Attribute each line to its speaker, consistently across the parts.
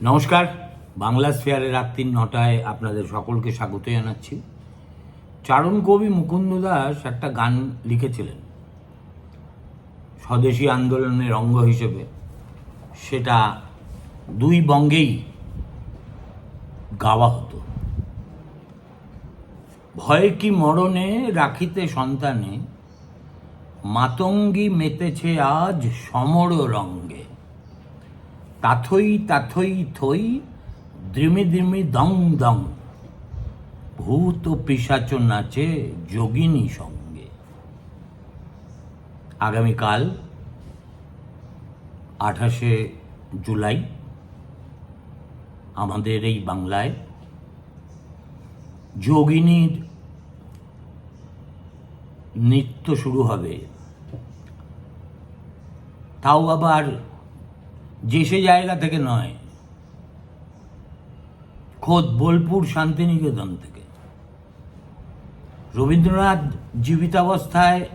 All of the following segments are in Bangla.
Speaker 1: নমস্কার, বাংলা স্ফেয়ারে রাত্রি নটায় আপনাদের সকলকে স্বাগত জানাচ্ছি। চারণ কবি মুকুন্দ দাস একটা গান লিখেছিলেন, স্বদেশী আন্দোলনের অঙ্গ হিসেবে। সেটা দুই বঙ্গেই গাওয়া হতো। ভয় কি মরণে রাখিতে সন্তানে, মাতঙ্গী মেতেছে আজ সমর রঙ্গে। তাথই তাথই থই, দ্রিমি দ্রিমি দং দং। ভূত পিসাচ নাচে যোগিনী সঙ্গে। আগামীকাল আঠাশে জুলাই আমাদের এই বাংলায় যোগিনীর নৃত্য শুরু হবে। তাও আবার যে সে জায়গা থেকে নয়, খোদ বোলপুর শান্তিনিকেতন থেকে। রবীন্দ্রনাথ জীবিতাবস্থায়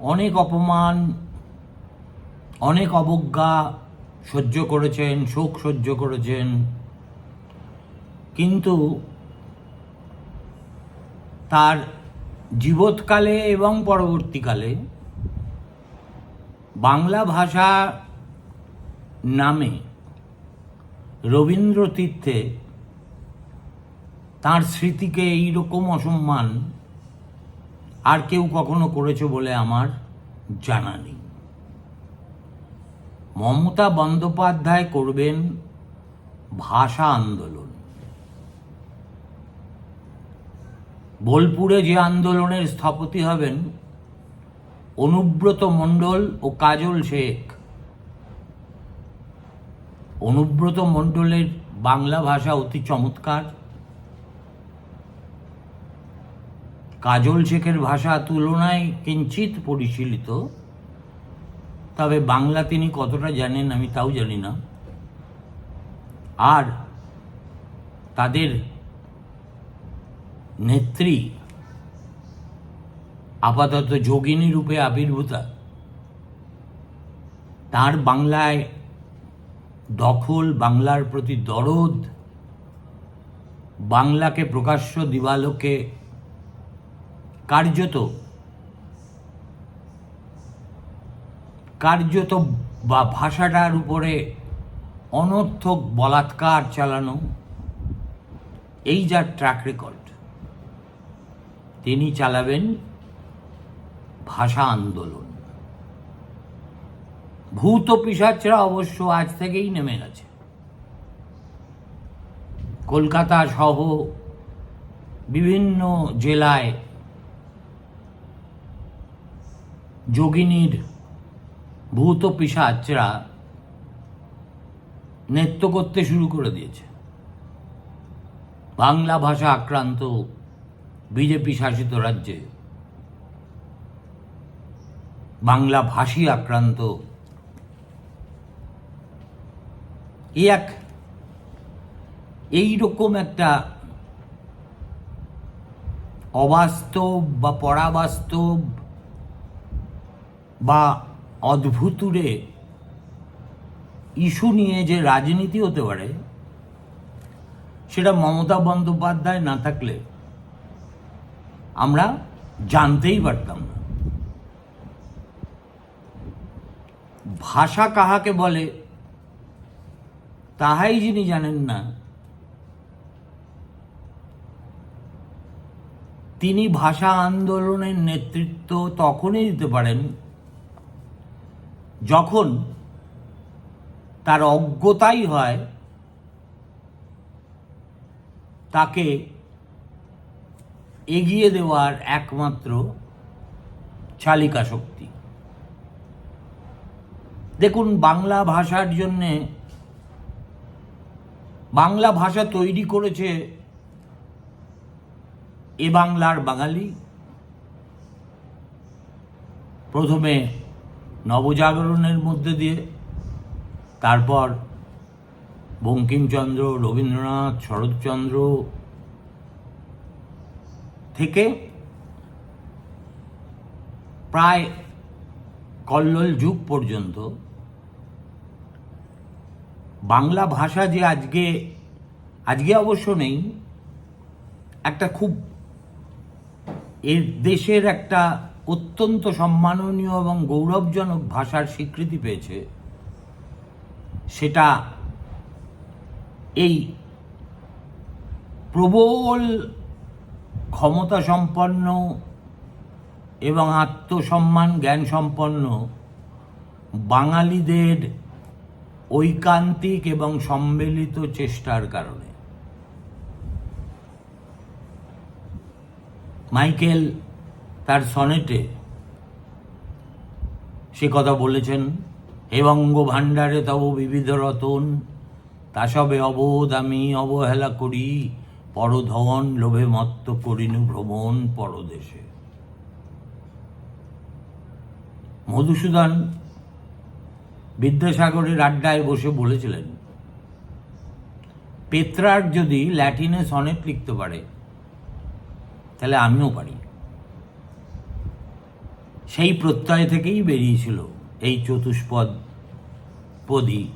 Speaker 1: অনেক অপমান, অনেক অবজ্ঞা সহ্য করেছেন, শোক সহ্য করেছেন। কিন্তু তার জীবৎকালে এবং পরবর্তীকালে বাংলা ভাষা নামে রবীন্দ্র তীর্থে তাঁর স্মৃতিকে এইরকম অসম্মান আর কেউ কখনো করেছে বলে আমার জানা নেই। মমতা বন্দ্যোপাধ্যায় করবেন ভাষা আন্দোলন। বোলপুরে যে আন্দোলনের স্থপতি হবেন অনুব্রত মণ্ডল ও কাজল শেখ। অনুব্রত মণ্ডলের বাংলা ভাষা অতি চমৎকার। কাজল শেখের ভাষা তুলনায় কিঞ্চিত পরিশীলিত। তবে বাংলা তিনি কতটা জানেন আমি তাও জানি না। আর তাদের নেত্রী আপাতত যোগিনী রূপে আবির্ভূতা। তার বাংলায় দখল বাংলার প্রতি দরদ, বাংলাকে প্রকাশ্য দিবালোকে কার্যত কার্যত বা ভাষাটার উপরে অনর্থক বলাৎকার চালানো, এই যার ট্র্যাক রেকর্ড তিনি চালাবেন ভাষা আন্দোলন। ভূত পিসাচরা অবশ্য আজ থেকেই নেমে গেছে। কলকাতা সহ বিভিন্ন জেলায় যোগিনীর ভূত পিসাচরা নৃত্য করতে শুরু করে দিয়েছে। বাংলা ভাষা আক্রান্ত বিজেপি শাসিত রাজ্যে বাংলা ভাষী আক্রান্ত এই এক, এইরকম একটা অবাস্তব বা পরাবাস্তব বা অদ্ভুতুরে ইস্যু নিয়ে যে রাজনীতি হতে পারে, সেটা মমতা বন্দ্যোপাধ্যায় না থাকলে আমরা জানতেই পারতাম না। ভাষা কাহাকে বলে? তাহাই যিনি জানেন না, তিনি ভাষা আন্দোলনের নেতৃত্ব তখনই দিতে পারেন যখন তার অজ্ঞতাই হয়, তাকে এগিয়ে দেওয়ার একমাত্র চালিকা শক্তি দেখুন, বাংলা ভাষার জন্যে বাংলা ভাষা তৈরি করেছে এ বাংলার বাঙালি। প্রথমে নবজাগরণের মধ্যে দিয়ে, তারপর বঙ্কিমচন্দ্র, রবীন্দ্রনাথ, শরৎচন্দ্র থেকে প্রায় কল্লোল যুগ পর্যন্ত বাংলা ভাষা যে আজকে আজকে অবশ্য নেই, একটা খুব এর দেশের একটা অত্যন্ত সম্মাননীয় এবং গৌরবজনক ভাষার স্বীকৃতি পেয়েছে, সেটা এই প্রবল ক্ষমতা সম্পন্ন এবং আত্মসম্মান জ্ঞান সম্পন্ন বাঙালিদের ঐকান্তিক এবং সম্মিলিত চেষ্টার কারণে। মাইকেল তার সনেটে সে কথা বলেছেন হে বঙ্গ ভাণ্ডারে তব বিবিধ রতন তা সবে অবোধ আমি অবহেলা করি, পরধন লোভে মত্ত করিনু ভ্রমণ পরদেশে। মধুসূদন বিদ্যাসাগরের আড্ডায় বসে বলেছিলেন পেত্রার্ক যদি ল্যাটিনে সনেট লিখতে পারে, তাহলে আমিও পারি। সেই প্রত্যয় থেকেই বেরিয়েছিল এই চতুষ্পদ পদী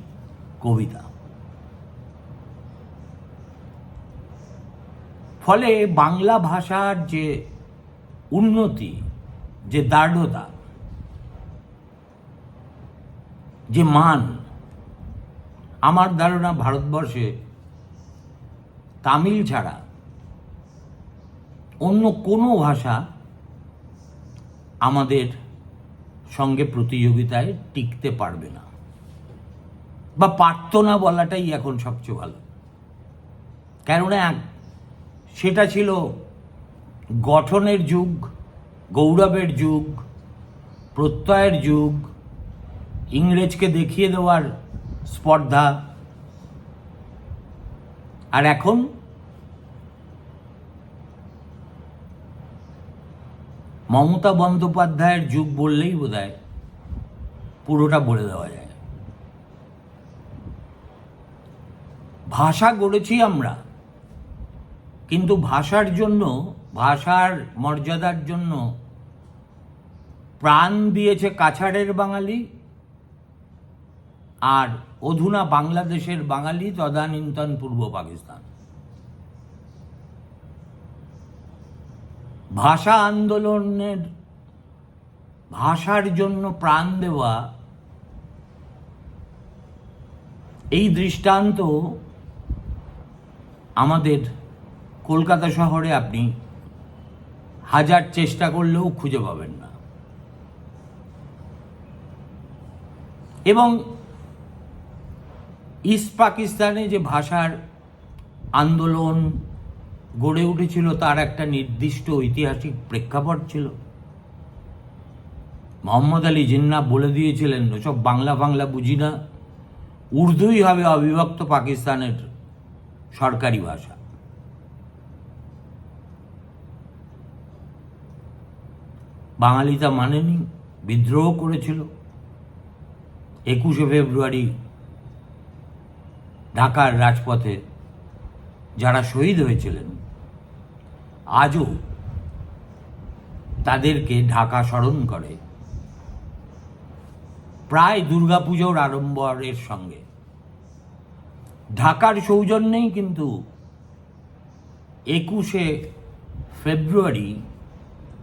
Speaker 1: কবিতা। ফলে বাংলা ভাষার যে উন্নতি, যে দার্ঢ়তা যে মান, আমার ধারণা ভারতবর্ষে তামিল ছাড়া অন্য কোনো ভাষা আমাদের সঙ্গে প্রতিযোগিতায় টিকতে পারবে না। বা পারত না বলাটাই এখন সবচেয়ে ভালো। কেননা এক- সেটা ছিল গঠনের যুগ, গৌরবের যুগ, প্রত্যয়ের যুগ ইংরেজকে দেখিয়ে দেওয়ার স্পর্ধা। আর এখন মমতা বন্দ্যোপাধ্যায়ের যুগ বললেই বোধহয় পুরোটা বলে দেওয়া যায়। ভাষা গড়েছি আমরা, কিন্তু ভাষার জন্য, ভাষার মর্যাদার জন্য প্রাণ দিয়েছে কাছাড়ের বাঙালি। আর অধুনা বাংলাদেশের বাঙালি তদানীন্তন পূর্ব পাকিস্তান। ভাষা আন্দোলনের, ভাষার জন্য প্রাণ দেওয়া এই দৃষ্টান্ত আমাদের কলকাতা শহরে আপনি হাজার চেষ্টা করলেও খুঁজে পাবেন না। এবং ইস্ট পাকিস্তানে যে ভাষার আন্দোলন গড়ে উঠেছিল, তার একটা নির্দিষ্ট ঐতিহাসিক প্রেক্ষাপট ছিল। মোহাম্মদ আলী জিন্না বলে দিয়েছিলেন ওসব বাংলা বাংলা বুঝি না। উর্দুই হবে অবিভক্ত পাকিস্তানের সরকারি ভাষা। বাঙালি তা মানেনি, বিদ্রোহ করেছিল। একুশে ফেব্রুয়ারি ঢাকার রাজপথে যারা শহীদ হয়েছিলেন, আজও তাদেরকে ঢাকা স্মরণ করে। প্রায় দুর্গাপুজোর আড়ম্বরের সঙ্গে। ঢাকার সৌজন্যেই কিন্তু একুশে ফেব্রুয়ারি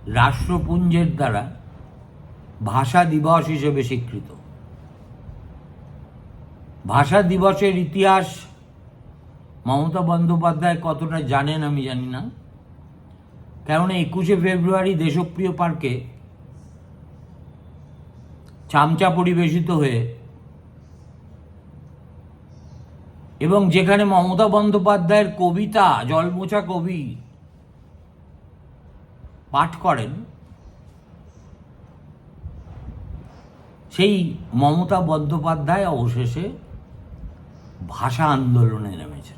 Speaker 1: রাষ্ট্রপুঞ্জের দ্বারা ভাষা দিবস হিসেবে স্বীকৃত। ভাষা দিবসের ইতিহাস মমতা বন্দ্যোপাধ্যায় কতটা জানেন আমি জানি না। কেননা একুশে ফেব্রুয়ারি দেশপ্রিয় পার্কে চামচা পরিবেশিত হয়ে এবং যেখানে মমতা বন্দ্যোপাধ্যায়ের কবিতা জলমোচা কবি পাঠ করেন, সেই মমতা বন্দ্যোপাধ্যায় অবশেষে ভাষা আন্দোলনে নেমেছেন।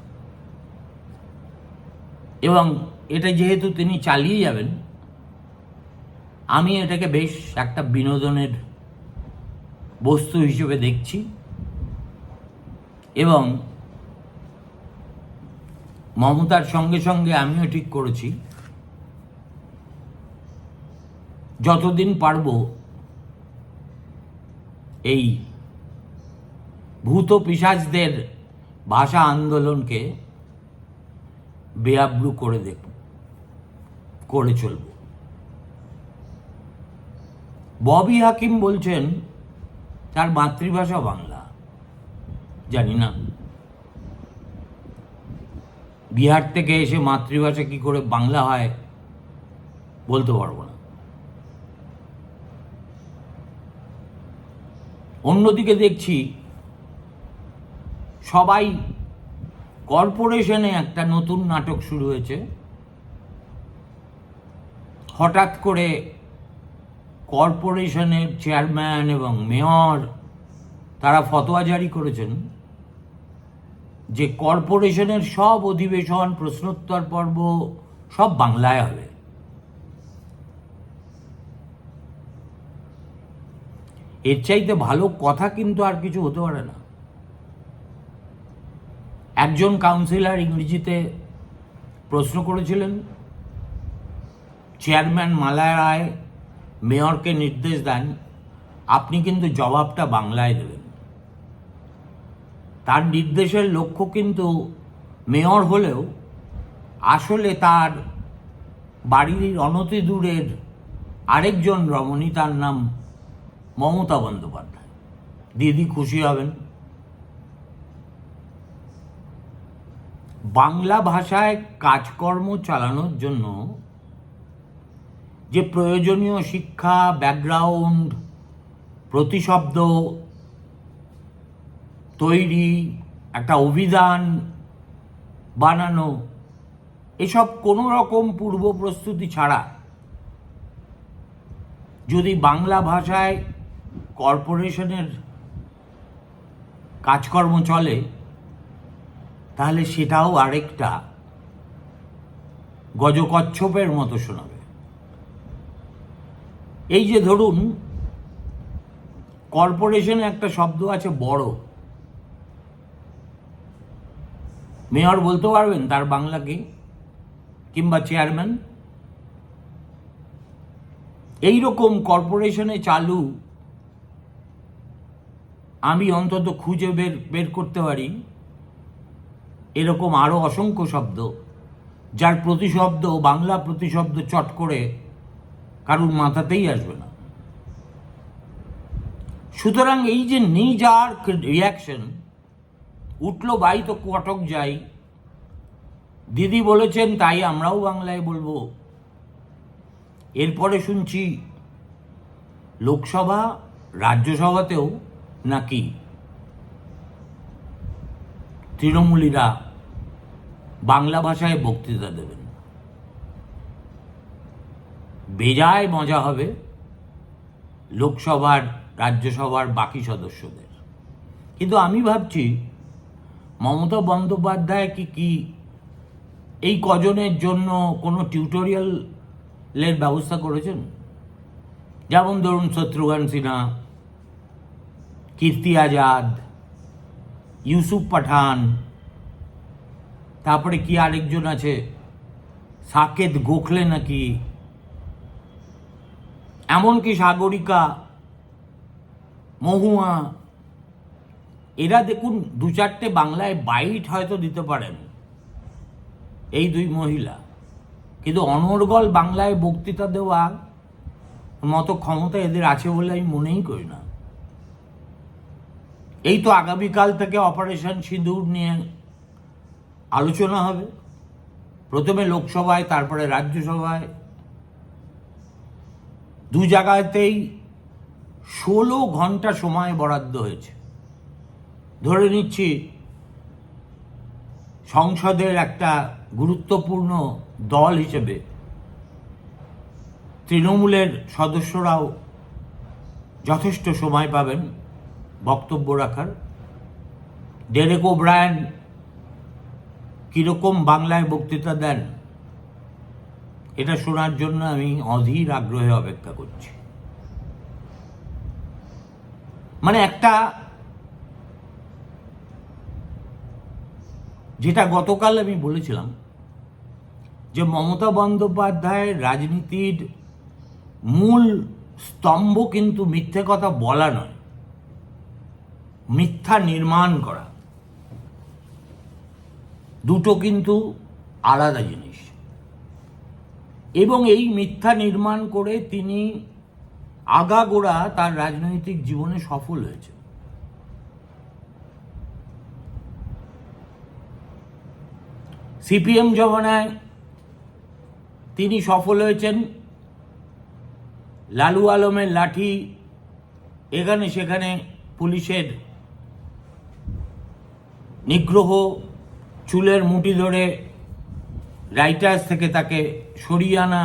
Speaker 1: এবং এটা যেহেতু তিনি চালিয়ে যাবেন, আমি এটাকে বেশ একটা বিনোদনের বস্তু হিসেবে দেখছি এবং মমতার সঙ্গে সঙ্গে আমিও ঠিক করেছি, যতদিন পারব এই ভূত পিসাজদের ভাষা আন্দোলনকে বেআব্রু করে দেব, করে চলব। ববি হাকিম বলছেন, তার মাতৃভাষা বাংলা। জানি না। বিহার থেকে এসে মাতৃভাষা কি করে বাংলা হয় বলতে পারব না। অন্যদিকে দেখছি সবাই কর্পোরেশনে একটা নতুন নাটক শুরু হয়েছে। হঠাৎ করে কর্পোরেশনের চেয়ারম্যান এবং মেয়র তারা ফতোয়া জারি করেছেন যে কর্পোরেশনের সব অধিবেশন, প্রশ্নোত্তর পর্ব সব বাংলায় হবে। এর চাইতে ভালো কথা কিন্তু আর কিছু হতে পারে না। একজন কাউন্সিলর ইংরেজিতে প্রশ্ন করেছিলেন চেয়ারম্যান মালায় রায় মেয়রকে নির্দেশ দেন, আপনি কিন্তু জবাবটা বাংলায় দেবেন। তার নির্দেশের লক্ষ্য কিন্তু মেয়র হলেও আসলে তার বাড়ির অনতি দূরের আরেকজন রমণী, তার নাম মমতা বন্দ্যোপাধ্যায়। দিদি খুশি হবেন। বাংলা ভাষায় কাজকর্ম চালানোর জন্য যে প্রয়োজনীয় শিক্ষা ব্যাকগ্রাউন্ড প্রতিশব্দ, তৈরি, একটা অভিধান বানানো, এসব কোনো রকম পূর্ব প্রস্তুতি ছাড়া যদি বাংলা ভাষায় কর্পোরেশনের কাজকর্ম চলে তাহলে সেটাও আরেকটা গজকচ্ছপের মতো শোনাবে। এই যে ধরুন, কর্পোরেশনে একটা শব্দ আছে, বড়। মেয়র বলতে পারবেন, তার বাংলা কি কিংবা চেয়ারম্যান। এই রকম কর্পোরেশনে চালু, আমি অন্তত খুঁজে বের বের করতে পারি। এরকম আরও অসংখ্য শব্দ, যার প্রতিশব্দ, বাংলা প্রতিশব্দ চট করে কারুর মাথাতেই আসবে না। সুতরাং এই যে নিজার রিয়াকশন উঠল বাই তো কটক যাই। দিদি বলেছেন, তাই আমরাও বাংলায় বলব। এরপরে শুনছি, লোকসভা, রাজ্যসভাতেও নাকি তৃণমূলীরা বাংলা ভাষায় বক্তৃতা দেবেন। বেজায় মজা হবে লোকসভার, রাজ্যসভার বাকি সদস্যদের। কিন্তু আমি ভাবছি, মমতা বন্দ্যোপাধ্যায় কি কি এই কজনের জন্য কোনো টিউটোরিয়ালের ব্যবস্থা করেছেন? যেমন ধরুন শত্রুঘ্ন সিনহা, কীর্তি আজাদ, ইউসুফ পাঠান তারপরে কি আরেকজন আছে? সাকেত গোখলে নাকি? এমনকি সাগরিকা, মহুয়া, এরা দেখুন দু চারটে বাংলায় বাইট হয়তো দিতে পারেন, এই দুই মহিলা। কিন্তু অনর্গল বাংলায় বক্তৃতা দেওয়ার মতো ক্ষমতা এদের আছে বলে আমি মনেই করি না। এই তো আগামীকাল থেকে অপারেশন সিঁদুর নিয়ে আলোচনা হবে। প্রথমে লোকসভায়, তারপরে রাজ্যসভায়। দু জায়গাতেই ষোলো ঘণ্টা সময় বরাদ্দ হয়েছে। ধরে নিচ্ছি, সংসদের একটা গুরুত্বপূর্ণ দল হিসেবে তৃণমূলের সদস্যরাও যথেষ্ট সময় পাবেন বক্তব্য রাখার। ডেরেক ওব্রায়ন কীরকম বাংলায় বক্তৃতা দেন, এটা শোনার জন্য আমি অধীর আগ্রহে অপেক্ষা করছি। মানে একটা যেটা গতকাল আমি বলেছিলাম, যে মমতা বন্দ্যোপাধ্যায়ের রাজনীতির মূল স্তম্ভ কিন্তু মিথ্যে কথা বলা নয়, মিথ্যা নির্মাণ করা। দুটো কিন্তু আলাদা জিনিস। এবং এই মিথ্যা নির্মাণ করে তিনি আগাগোড়া তার রাজনৈতিক জীবনে সফল হয়েছে সিপিএম জমানায় তিনি সফল হয়েছেন। লালু আলমের লাঠি এখানে সেখানে পুলিশের নিগ্রহ চুলের মুঠি ধরে রাইটার্স থেকে তাকে সরিয়ে আনা,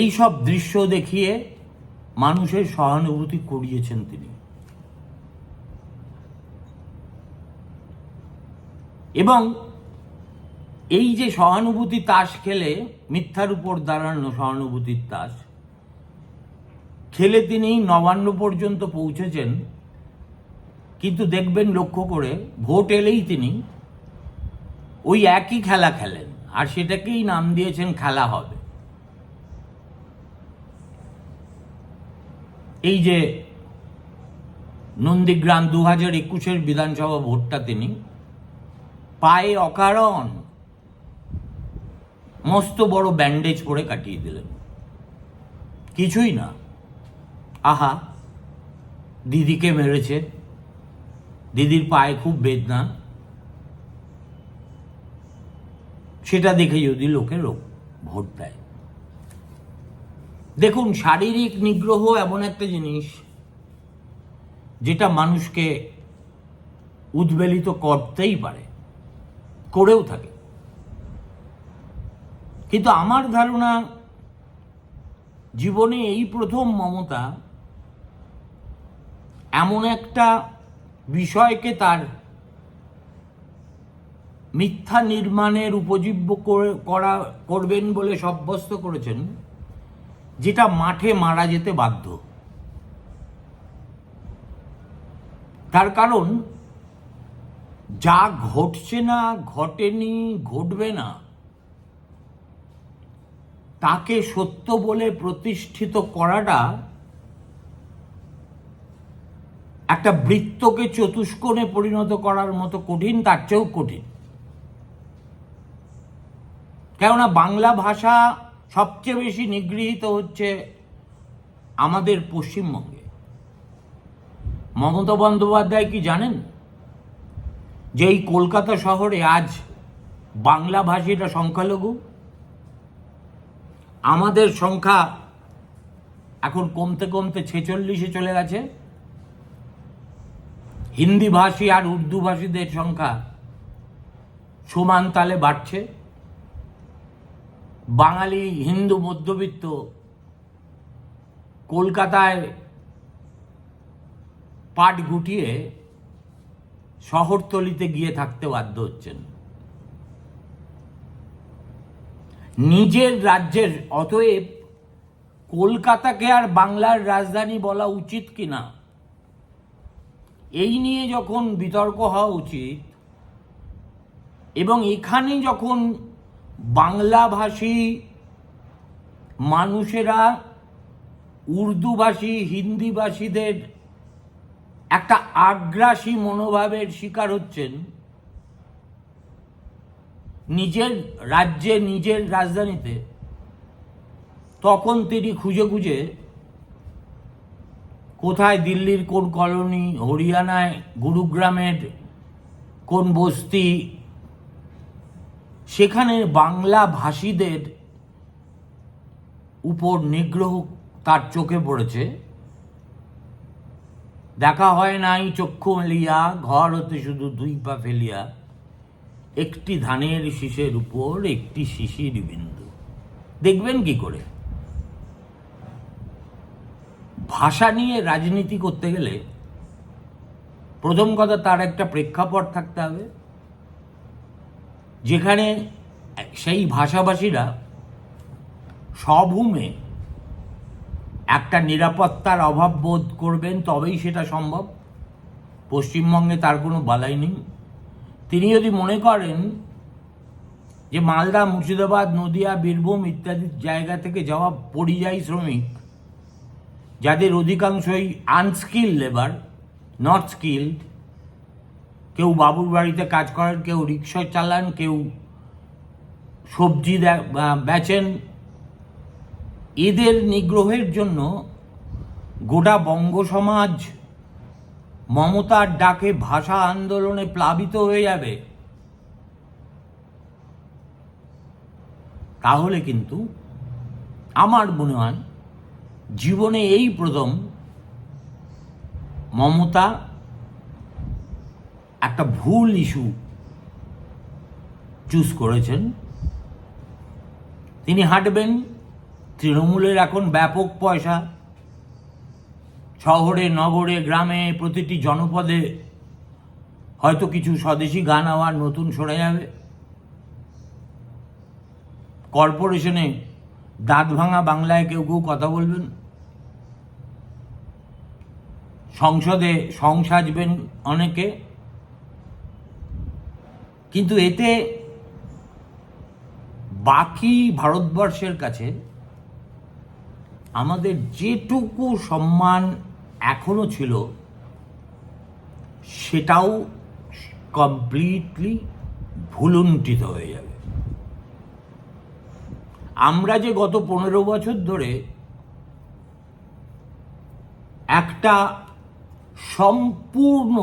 Speaker 1: এইসব দৃশ্য দেখিয়ে মানুষের সহানুভূতি করিয়েছেন তিনি। এবং এই যে সহানুভূতি তাস খেলে, মিথ্যার উপর দাঁড়ানো সহানুভূতির তাস, খেলে তিনি নবান্ন পর্যন্ত পৌঁছেছেন, কিন্তু দেখবেন লক্ষ্য করে ভোট এলেই তিনি ওই একই খেলা খেলেন, আর সেটাকেই নাম দিয়েছেন খেলা হবে। এই যে নন্দীগ্রাম দু হাজার একুশের বিধানসভা ভোটটা তিনি, পায়ে অকারণ মস্ত বড় ব্যান্ডেজ করে কাটিয়ে দিলেন। কিছুই না। আহা, দিদিকে মেরেছে। দিদির পায়ে খুব বেদনা। সেটা দেখে যদি লোকে ভোট দেয়। দেখুন, শারীরিক নিগ্রহ এমন একটা জিনিস যেটা মানুষকে উদ্বেলিত করতেই পারে, করেও থাকে। কিন্তু আমার ধারণা, জীবনে এই প্রথম মমতা এমন একটা বিষয়কে তার মিথ্যা নির্মাণের উপজীব্য করে- করা, করবেন বলে সাব্যস্ত করেছেন, যেটা মাঠে মারা যেতে বাধ্য। তার কারণ, যা ঘটছে না, ঘটেনি, ঘটবে না, তাকে সত্য বলে প্রতিষ্ঠিত করাটা একটা বৃত্তকে চতুষ্কোণে পরিণত করার মতো কঠিন, তার চেয়েও কঠিন। কেননা বাংলা ভাষা সবচেয়ে বেশি নিগৃহীত হচ্ছে আমাদের পশ্চিমবঙ্গে। মমতা বন্দ্যোপাধ্যায় কি জানেন? যে এই কলকাতা শহরে আজ বাংলা ভাষীরা সংখ্যালঘু। আমাদের সংখ্যা এখন কমতে কমতে ছেচল্লিশে চলে গেছে। হিন্দি ভাষী আর উর্দু ভাষীদের সংখ্যা সমান তালে বাড়ছে। বাঙালি হিন্দু মধ্যবিত্ত কলকাতায় পাট গুটিয়ে শহরতলিতে গিয়ে থাকতে বাধ্য হচ্ছেন। নিজের রাজ্যের, অতএব কলকাতাকে আর বাংলার রাজধানী বলা উচিত কিনা, এই নিয়ে যখন বিতর্ক হওয়া উচিত এবং এখানে যখন বাংলাভাষী মানুষেরা উর্দুভাষী, হিন্দিভাষীদের একটা আগ্রাসী মনোভাবের শিকার হচ্ছেন। নিজের রাজ্যে, নিজের রাজধানীতে তখন তিনি খুঁজে খুঁজে কোথায় দিল্লির কোন কলোনি, হরিয়ানায়, গুরুগ্রামের কোন বস্তি সেখানে বাংলা ভাষীদের উপর নিগ্রহ তার চোখে পড়েছে। দেখা হয় নাই চক্ষু মেলিয়া, ঘর হতে শুধু দুই পা ফেলিয়া। একটি ধানের শীষের উপর, একটি শিশির বিন্দু। দেখবেন কি করে? ভাষা নিয়ে রাজনীতি করতে গেলে প্রথম কথা তার একটা প্রেক্ষাপট থাকতে হবে। যেখানে সেই ভাষাভাষীরা সভূমে একটা নিরাপত্তার অভাব বোধ করবেন তবেই সেটা সম্ভব। পশ্চিমবঙ্গে তার কোনো বালাই নেই। তিনি যদি মনে করেন যে মালদা, মুর্শিদাবাদ, নদিয়া, বীরভূম ইত্যাদি জায়গা থেকে যাওয়া পরিযায়ী শ্রমিক, যাদের অধিকাংশই আনস্কিল লেবার, নট স্কিল্ড কেউ বাবুর বাড়িতে কাজ করেন, কেউ রিক্সা চালান, কেউ সবজি বেচেন। এদের নিগ্রহের জন্য গোটা বঙ্গ সমাজ মমতার ডাকে ভাষা আন্দোলনে প্লাবিত হয়ে যাবে। তাহলে কিন্তু আমার মনে হয়, জীবনে এই প্রথম মমতা একটা ভুল ইস্যু চুজ করেছেন। তিনি হাঁটবেন, তৃণমূলের এখন ব্যাপক পয়সা। শহরে, নগরে, গ্রামে প্রতিটি জনপদে হয়তো কিছু স্বদেশি গান আবার নতুন শোনা যাবে। কর্পোরেশনে দাঁত ভাঙা বাংলায় কেউ কেউ কথা বলবেন। সংসদে সং সাজবেন অনেকে। কিন্তু এতে বাকি ভারতবর্ষের কাছে আমাদের যেটুকু সম্মান এখনও ছিল, সেটাও কমপ্লিটলি ভুলুণ্ঠিত হয়ে যাবে। আমরা যে গত পনেরো বছর ধরে একটা সম্পূর্ণ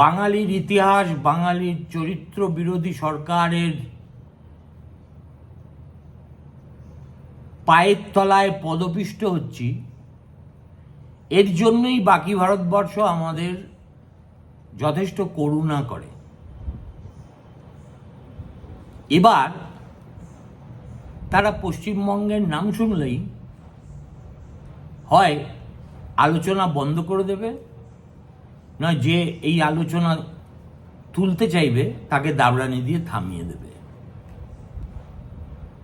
Speaker 1: বাঙালির ইতিহাস, বাঙালির চরিত্র বিরোধী সরকারের পায়ের তলায় পদপিষ্ট হচ্ছি, এর জন্যই বাকি ভারতবর্ষ আমাদের যথেষ্ট করুণা করে। এবার তারা পশ্চিমবঙ্গের নাম শুনলেই হয়, আলোচনা বন্ধ করে দেবে। নয় যে এই আলোচনা তুলতে চাইবে, তাকে দাবড়ানি দিয়ে থামিয়ে দেবে।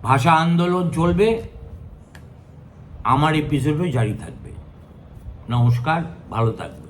Speaker 1: ভাষা আন্দোলন চলবে, আমার এপিসোডও জারি থাকবে। নমস্কার, ভালো থাকবে